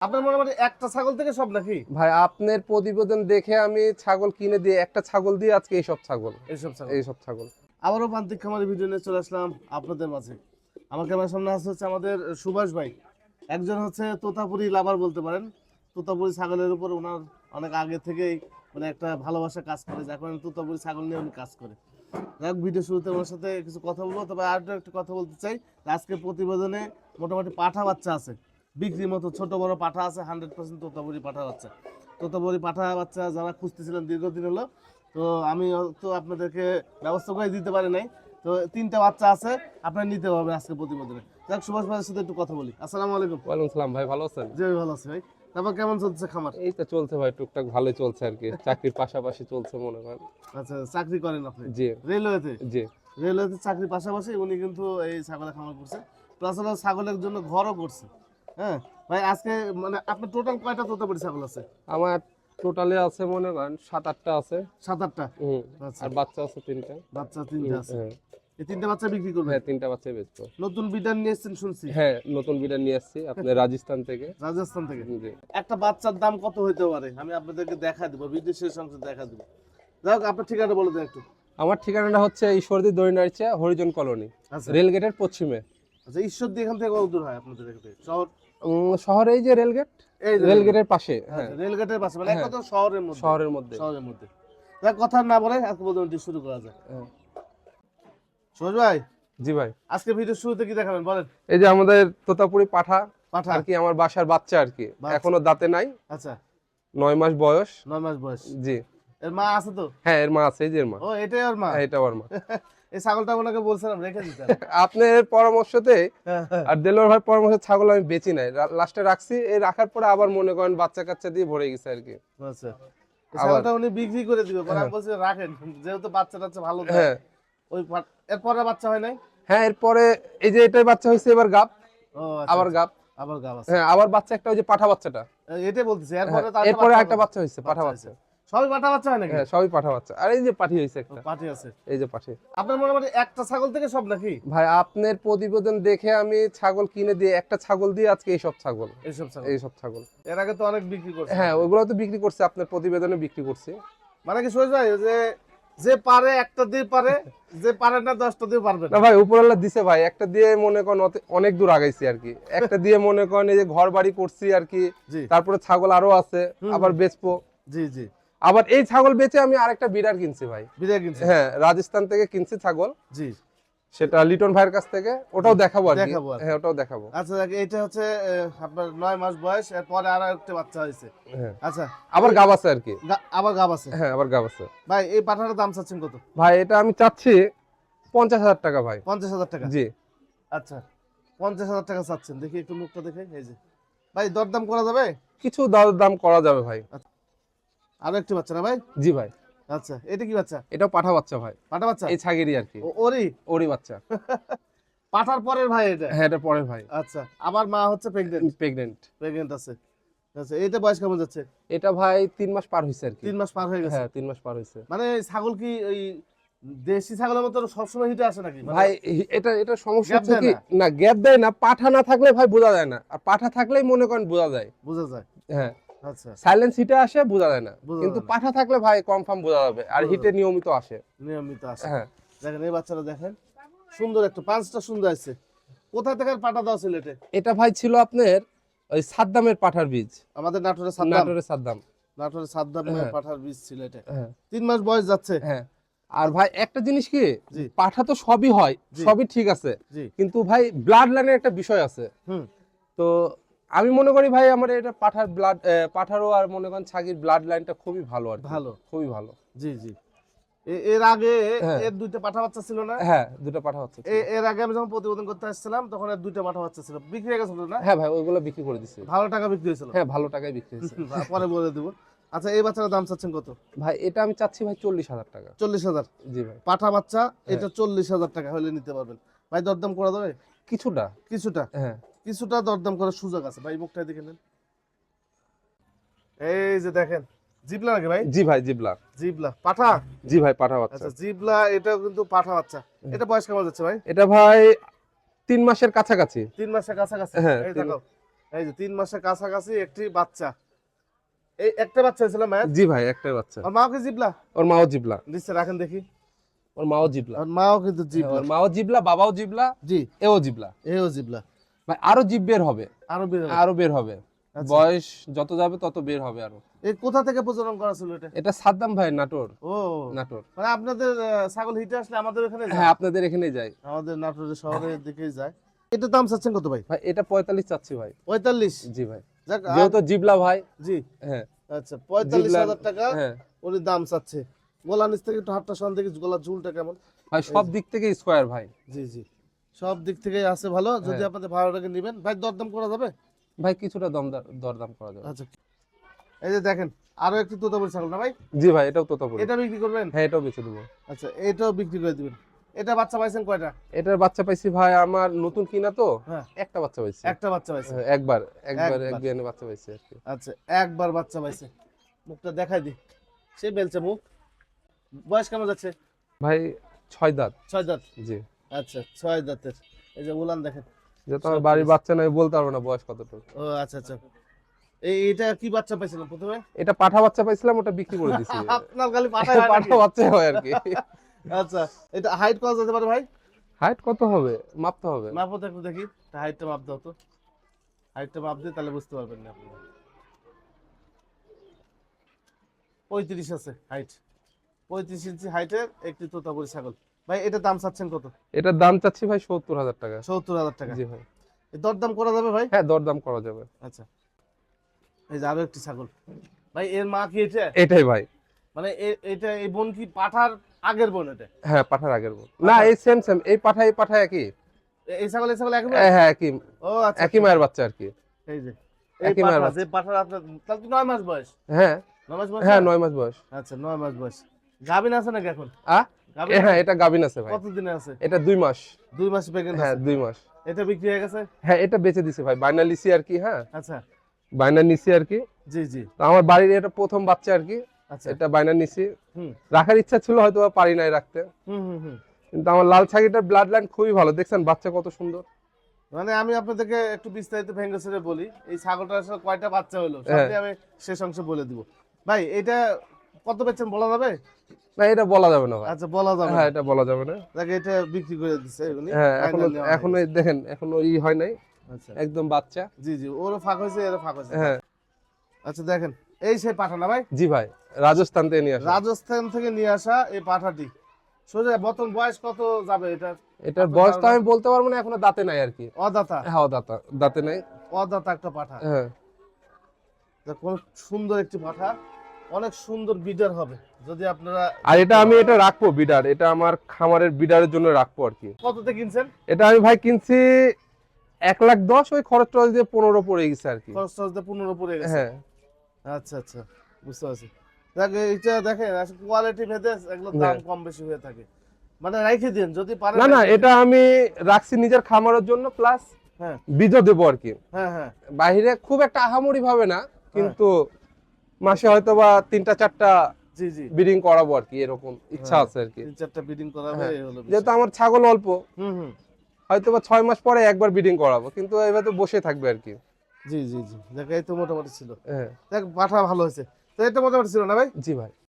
আপনার মোটামুটি একটা ছাগল থেকে সব নাকি? ভাই আপনার প্রতিবেদন দেখে আমি ছাগল কিনে দিয়ে একটা ছাগল দিয়ে আজকে এইসব ছাগল। এইসব ছাগল। এইসব ছাগল। আবারও প্রান্তিক খামারের ভিডিও নিয়ে চলে আসলাম আপনাদের মাঝে। আমার ক্যামেরার সামনে আছে হচ্ছে আমাদের সুভাষ ভাই। একজন হচ্ছে তোতাপুরি লাভার বলতে পারেন। তোতাপুরি ছাগলের উপর ওনার অনেক আগে থেকেই মানে একটা ভালোবাসা কাজ করে। যার কারণে তোতাপুরি ছাগল নিয়ে উনি কাজ করে। যাই ভিডিও শুরুতে ওনার সাথে কিছু কথা বলব তবে আর একটা কথা বলতে চাই। আজকে প্রতিবেদনে মোটামুটি পাঠা বাচ্চা আছে। বিক্রির মতো ছোট বড় পাঠা আছে হান্ড্রেড পার্সেন্ট তোতাপুরি পাঠা বাচ্চা। তোতাপুরি পাঠা বাচ্চা যারা খুঁজতেছিলেন দীর্ঘদিন হলো তো আমি তো আপনাদেরকে ব্যবস্থা করে দিতে পারি নাই। তো তিনটা বাচ্চা আছে আপনারা নিতে পারবেন আজকে প্রতিবেদনে। যাক সুভাষ ভাইয়ের সাথে একটু কথা বলি। আসসালামু আলাইকুম। ওয়ালাইকুম সালাম ভাই ভালো আছেন? জি ভালো আছি ভাই। তারপর কেমন চলছে খামার? এই তো চলছে ভাই টুকটাক ভালোই চলছে আর কি। চাকরির পাশাপাশি চলছে মনে করেন আচ্ছা চাকরি করেন আপনি? জি। রেলওয়েতে? জি। রেলওয়েতে চাকরির পাশাপাশি উনি কিন্তু এই ছাগলের খামার করছে। প্লাস ছাগলের জন্য ঘরও করছে। হ্যাঁ? ভাই আজকে মানে আপনার টোটাল কয়টা তোতাপুরি ছাগল আছে? আমার টোটালে আছে মনে করেন সাত আটটা আছে। সাত আটটা? আচ্ছা। আর বাচ্চা আছে তিনটা। বাচ্চা তিনটা আছে। হ্যাঁ। এই তিনটা বাচ্চা বিক্রি করবেন? হ্যাঁ তিনটা বাচ্চা বেচবো। নতুন বিডার নিয়ে এসেছেন শুনছি। হ্যাঁ নতুন বিড়া নিয়ে আসছি আপনার রাজস্থান থেকে। রাজস্থান থেকে? একটা বাচ্চার দাম কত হইতে পারে? আমি আপনাদেরকে দেখা দিব শেষ অংশ দেখা দিব। যাই হোক আপনার ঠিকানা বলে দেন একটু। আমার ঠিকানাটা হচ্ছে ঈশ্বরদী দৈনারিচা হরিজন কলোনি আচ্ছা। রেলগেটের পশ্চিমে। আচ্ছা ঈশ্বর দিয়ে এখান থেকে কত দূর হয় আপনাদের শহর? শহরে এই যে রেলগেট এই রেলগেটের পাশে হ্যাঁ। আচ্ছা, রেলগেটের পাশে মানে হ্যাঁ। একদম শহরের মধ্যে। শহরের মধ্যে। শহরের মধ্যে। যাক কথা না বলে আজকে শুরু করা যায় হ্যাঁ। সোজ ভাই জি ভাই। আজকে ভিডিও শুরুতে কি দেখাবেন বলেন। এই যে আমাদের তোতাপুরি পাঠা পাঠা। আর কি আমার বাসার বাচ্চা আর কি। এখনও দাঁতে নাই। আচ্ছা। নয় মাস বয়স। নয় মাস বয়স। জি। এর মা আছে তো? হ্যাঁ এর মা আছে এই যে এর মা। ও এটাই ওর মা? হ্যাঁ, এটা ওর মা। এই ছাগলটা ওনাকে বলছিলাম রেখে দিতে আপনার পরামর্শতে আর দেলোর ভাই পরামর্শ ছাগল আমি বেচি নাই। লাস্টে রাখছি। এই রাখার পরে আবার মনে করেন বাচ্চা কাচ্চা দিয়ে ভরে গেছে আর কি। আচ্ছা। ছাগলটা উনি বিক্রি করে দিবে। পরে আমি বলছি রাখেন। যেহেতু বাচ্চা টাচ্চা ভালো হ্যাঁ। ওই এরপরে বাচ্চা হয় নাই? হ্যাঁ এরপরে এই যে এটার বাচ্চা হয়েছে এবার গাপ আবার আবার গাপ আবার গাব আছে। হ্যাঁ আবার বাচ্চা একটা ওই যে পাঠা বাচ্চাটা। এটাই বলতেছি। হ্যাঁ, এরপরে এরপরে একটা বাচ্চা হয়েছে পাঠা বাচ্চা। বাচ্চা সবই পাঠা বাচ্চা নাকি? হ্যাঁ সবই পাঠা বাচ্চা। আর এই যে পাঠি হয়েছে একটা। পাঠি আছে। এই যে পাঠি। আপনার মোটামুটি একটা ছাগল থেকে সব নাকি? ভাই আপনার প্রতিবেদন দেখে আমি ছাগল কিনে দিয়ে একটা ছাগল দিয়ে আজকে এইসব ছাগল। এইসব ছাগল। এইসব ছাগল। এর আগে তো অনেক বিক্রি করছে। হ্যাঁ ওইগুলো তো বিক্রি করছে আপনার প্রতিবেদনে বিক্রি করছে। মানে কি সোজ ভাই যে যে পারে একটা দিয়ে পারে যে পারে না দশটা দিয়ে পারবে না। না ভাই উপরওয়ালা দিছে ভাই একটা দিয়ে মনে করেন অনেক দূর আগাইছি আর কি। একটা দিয়ে মনে করেন এই যে ঘর বাড়ি করছি আর কি। তারপরে ছাগল আরও আছে আবার বেচবো। জি জি। আবার এই ছাগল বেচে আমি আরেকটা বিড়ার কিনছি ভাই। বিদায় কিনছি হ্যাঁ রাজস্থান থেকে কিনছি ছাগল। জি। সেটা লিটন ভাইয়ের কাছ থেকে। ওটাও দেখাবো আর কি। হ্যাঁ ওটাও দেখাবো। আচ্ছা দেখ এটা হচ্ছে আপনার নয় মাস বয়স এরপরে আর একটা বাচ্চা হয়েছে। হ্যাঁ। আচ্ছা। আবার গাব আছে আর কি। আবার গাব আছে? হ্যাঁ আবার গাব আছে। ভাই এই পাঠাটার দাম চাচ্ছেন কত? ভাই এটা আমি চাচ্ছি পঞ্চাশ হাজার টাকা ভাই। পঞ্চাশ হাজার টাকা? জি। আচ্ছা পঞ্চাশ হাজার টাকা চাচ্ছেন। দেখি একটু মুখটা দেখে এই যে। ভাই দরদাম করা যাবে? কিছু দর দাম করা যাবে ভাই। আরও একটি বাচ্চা না ভাই? জি ভাই। আচ্ছা এটা কি বাচ্চা? এটাও পাঠা বাচ্চা ভাই। পাঠা বাচ্চা? এই ছাগেরই আর কি। ও- ওরই? ওরই বাচ্চা। পাঠার পরের ভাই এটা? হ্যাঁ এটা পরের ভাই। আচ্ছা আবার মা হচ্ছে প্রেগনেন্ট প্রেগনেন্ট প্রেগনেন্ট আছে। আচ্ছা এইটা বয়স কেমন যাচ্ছে? এটা ভাই তিন মাস পার হয়েছে আর কি। তিন মাস পার হয়ে গেছে? হ্যাঁ তিন মাস পার হয়েছে মানে ছাগল কি ওই দেশি ছাগলের মতো সবসময় হিটে আসে নাকি? মানে- ভাই এটা এটা সমস্যা Gap হচ্ছে কি না গ্যাপ দেয় না পাঠা না থাকলে ভাই বোঝা যায় না। আর পাঠা থাকলেই মনে করেন বোঝা যায়। বোঝা যায়। হ্যাঁ। সাইলেন্স হিটে আসে বোঝা যায় না। কিন্তু পাঠা থাকলে ভাই কনফার্ম বোঝা যাবে। আর হিটে নিয়মিত আসে। নিয়মিত আসে। হ্যাঁ। দেখেন এই বাচ্চাটা দেখেন। সুন্দর একটা পাঁচটা সুন্দর আছে। কোথা থেকে দেওয়া ছিল এটা? ভাই ছিল আপনার ওই সাদ্দামের পাঠার বীজ। আমাদের নাটোরের সাদ্দাম। নাটোরের সাদ্দাম। নাটোরের সাদ্দামের হ্যাঁ। পাঠার বীজ হ্যাঁ। তিন মাস বয়স যাচ্ছে। হ্যাঁ। আর ভাই একটা জিনিস কি? পাঠা তো সবই হয়। সবই ঠিক আছে। কিন্তু ভাই ব্লাড লাইনের একটা বিষয় আছে। হুম। তো আমি মনে করি ভাই আমার এটা পাঠার ব্লাড পাঠারও আর মনে করেন ছাগির ব্লাড লাইনটা খুবই ভালো আর ভালো। খুবই ভালো। জি জি। এর আগে হ্যাঁ। এর দুইটা পাঠা বাচ্চা ছিল না? হ্যাঁ দুটো পাঠা বাচ্চা এর আগে আমি যখন প্রতিবেদন করতে আসছিলাম তখন এর দুইটা পাঠা বাচ্চা ছিল। বিক্রি হয়ে গেছিল না? হ্যাঁ ভাই ওইগুলো বিক্রি করে দিছি ভালো টাকা বিক্রি হয়েছিল? হ্যাঁ ভালো টাকায় বিক্রি হয়েছে। পরে বলে দেবো। আচ্ছা এই বাচ্চাটার দাম চাচ্ছেন কত? ভাই এটা আমি চাচ্ছি ভাই চল্লিশ হাজার টাকা। চল্লিশ হাজার? জি ভাই। পাঠা বাচ্চা হ্যাঁ। এটা চল্লিশ হাজার টাকা হলে নিতে পারবেন। ভাই দরদাম করা যাবে? কিছুটা। কিছুটা? হ্যাঁ। কিছুটা দরদাম করার সুযোগ আছে। ভাই মুখটা দেখে নেন। এই যে দেখেন জিবলা নাকি ভাই? জি ভাই জিবলা। জিবলা পাঠা? জি ভাই পাঠা বাচ্চা। আচ্ছা জিবলা এটাও কিন্তু পাঠা বাচ্চা। এটা বয়স কেমন যাচ্ছে ভাই? এটা ভাই তিন মাসের কাছাকাছি। তিন মাসের কাছাকাছি? হ্যাঁ, এই দেখো এই যে তিন মাসের কাছাকাছি একটি বাচ্চা। এই একটা বাচ্চা হয়েছিল ম্যাচ জি ভাই একটাই বাচ্চা। আর মাও কি জিবলা? ওর মাও জিবলা। নিচে রাখেন দেখি। ওর মাও জিবলা। আর মাও কিন্তু হ্যাঁ, জিবলা। ওর মাও জিবলা বাবাও জিবলা জি। এও জিবলা। এও জিবলা। ভাই আরও জিব বের হবে। আরও বের হবে। আরও বের হবে। আচ্ছা। বয়স যত যাবে তত বের হবে আরও। এই কোথা থেকে প্রজনন করা ছিল এটা? এটা সাদ্দাম ভাই নাটোর। ও। নাটোর। মানে আপনাদের ছাগল হিটে আসলে আমাদের এখানে যায়? হ্যাঁ আপনাদের এখানে যাই আমাদের নাটোরের শহরের দিকেই যায়। এটা দাম চাচ্ছেন কত ভাই? ভাই এটা পঁয়তাল্লিশ চাচ্ছি ভাই। পঁয়তাল্লিশ? জি ভাই। যেহেতু জিবলা ভাই। জি। হ্যাঁ। আচ্ছা পঁয়তাল্লিশ জিবলার- হাজার টাকা হ্যাঁ। উনি দাম চাচ্ছে। গলা নিচ থেকে একটু হাতটা সন থেকে গলার ঝুলটা কেমন? ভাই সব দিক থেকে স্কোয়ার ভাই। জি জি। সব দিক থেকেই আছে ভালো। যদি হ্যাঁ। আপনাদের ভাড়াটাকে নেবেন। ভাই দরদাম করা যাবে? ভাই কিছুটা দমদার দরদাম করা যাবে। আচ্ছা। এই যে দেখেন আরও একটি তোতাপুরি ছাগল না ভাই? জি ভাই এটাও তোতাপুরি। এটা বিক্রি করবেন? হ্যাঁ এটাও বেঁচে দেবো। আচ্ছা এটাও বিক্রি করে দিবেন। এটা বাচ্চা পাইছেন কয়টা? এটার বাচ্চা পাইছি ভাই আমার নতুন কিনা তো। হ্যাঁ। একটা বাচ্চা পাইছি। একটা বাচ্চা পাইছে হ্যাঁ, একবার একবার একবার। এক বিয়ানে বাচ্চা পাইছি আর কি। আচ্ছা একবার বাচ্চা পাইছে। মুখটা দেখাই দি। সে বেলছে মুখ। বয়স কেমন যাচ্ছে? ভাই ছয় দাঁত। ছয় দাঁত? জি। আচ্ছা ছয় দাঁতের। এই যে উলান দেখেন। আমার বাড়ির বাচ্চা নাই বলতে পারব না বয়স কতটুকু। ও আচ্ছা আচ্ছা। এই এটা কি বাচ্চা পাইছিলেন প্রথমে? এটা পাঠা বাচ্চা পাইছিলাম ওটা বিক্রি করে দিছি। আপনার খালি পাঠায় পাঠা বাচ্চা হয় আর কি। আচ্ছা এটা হাইট কত যেতে পারে ভাই? হাইট কত হবে? মাপতে হবে। মাপও তো একটু দেখি। হাইটটা মাপ দাও তো। হাইটটা মাপ দিয়ে তাহলে বুঝতে পারবেন না আপনি পঁয়ত্রিশ আছে হাইট পঁয়ত্রিশ ইঞ্চি হাইটের একটি তোতাপুরি ছাগল। ভাই এটা দাম চাচ্ছেন কত? এটার দাম চাচ্ছি ভাই সত্তর হাজার টাকা। সত্তর হাজার টাকা। জি ভাই। দরদাম করা যাবে ভাই? হ্যাঁ দরদাম করা যাবে। আচ্ছা। এই যে আরও একটি ছাগল। ভাই এর মা কি এটা? এটাই ভাই। মানে এটা এই বোন কি পাঠার আগের বোন এটা? হ্যাঁ পাঠার আগের বোন। না এই সেম সেম এই পাঠা এই পাঠা একই। এই ছাগল এই ছাগল একই হ্যাঁ, হ্যাঁ একই। ও আচ্ছা। একই মায়ের বাচ্চা আর কি। এই যে। একই মায়ের বাচ্চা। যে পাঠার আপনার তাহলে তো নয় মাস বয়স। হ্যাঁ। নয় মাস বয়স? হ্যাঁ না? নয় মাস বয়স। আচ্ছা নয় মাস বয়স। আছে নাকি এখন? হ্যাঁ এটা গাবিন আছে ভাই। কতদিনে আছে? এটা দুই মাস। দুই মাস হ্যাঁ দুই মাস। এটা বিক্রি হয়ে গেছে? হ্যাঁ এটা বেচে দিছি ভাই। বাইনা লিসি আর কি হ্যাঁ? আচ্ছা। বাইনা নিছি আর কি। জি জি। তো আমার বাড়ির এটা প্রথম বাচ্চা আর কি। আচ্ছা। এটা বাইনা নিছি রাখার ইচ্ছা ছিল হয়তো পারি নাই রাখতে। হুম হুম হুম। কিন্তু আমার লাল ছাগিটার ব্লাড লাইন খুবই ভালো। দেখছেন বাচ্চা কত সুন্দর। মানে আমি আপনাদেরকে একটু বিস্তারিত ভেঙ্গে বলি। এই ছাগলটা আসলে কয়টা বাচ্চা হলো? হ্যাঁ। আমি শেষ অংশে বলে দিব। ভাই এটা কত বেচছেন বলা যাবে? না এটা বলা যাবে না আচ্ছা বলা যাবে হ্যাঁ এটা বলা যাবে না। দেখে এটা বিক্রি করে দিচ্ছে এগুলি। হ্যাঁ এখনও এই দেখেন এখনও ই হয় নাই। আচ্ছা। একদম বাচ্চা। জি জি ওরও ফাঁক হয়েছে এরও ফাঁক হয়েছে। হ্যাঁ। আচ্ছা দেখেন এই সেই পাঠা না ভাই। জি ভাই রাজস্থান থেকে নিয়ে আসা। রাজস্থান থেকে নিয়ে আসা এই পাঠাটি। সোজা বর্তমান বয়স কত যাবে এটা এটার বয়স তো আমি বলতে পারব না এখনও দাঁতে নাই আর কি। অদাতা। হ্যাঁ অদাতা দাঁতা দাঁতে নাই। অদাতা একটা পাঠা। হ্যাঁ। কোন সুন্দর একটি পাঠা। অনেক সুন্দর বিডার হবে। যদি আপনারা আর এটা আমি এটা রাখব বিডার এটা আমার খামারের বিডারের জন্য রাখব আর কি। কততে কিনছেন? এটা আমি ভাই কিনছি এক লাখ দশ ওই খরচ টরচ দিয়ে পনেরো পড়ে গেছে আর কি। খরচ টরচ দিয়ে পনেরো পড়ে গেছে? হ্যাঁ। আচ্ছা আচ্ছা বুঝতে পারছি। দেখ এটা দেখেন কোয়ালিটি ভেদে এগুলো দাম হ্যাঁ। কম বেশি হয়ে থাকে। মানে রাইখে দিন যদি পারেন না না এটা আমি রাখছি নিজের খামারের জন্য প্লাস হ্যাঁ। বীজও দেবো আর কি। হ্যাঁ হ্যাঁ। বাইরে খুব একটা আহামরি ভাবে না কিন্তু মাসে হয়তো বা তিনটা চারটা জি জি। ব্রিডিং করাবো আর কি এরকম ইচ্ছা হ্যাঁ। আছে আর কি। তিন চারটা বিডিং করা। এই হলো যেহেতু আমার ছাগল অল্প হুম হুম। হয়তো বা ছয় মাস পরে একবার ব্রিডিং করাবো কিন্তু এবার তো বসে থাকবে আর কি। জি জি জি। দেখ এই তো মোটামুটি ছিল। হ্যাঁ। দেখ পাঠা ভালো হয়েছে। তো এটা মোটামুটি ছিল না ভাই? জি ভাই।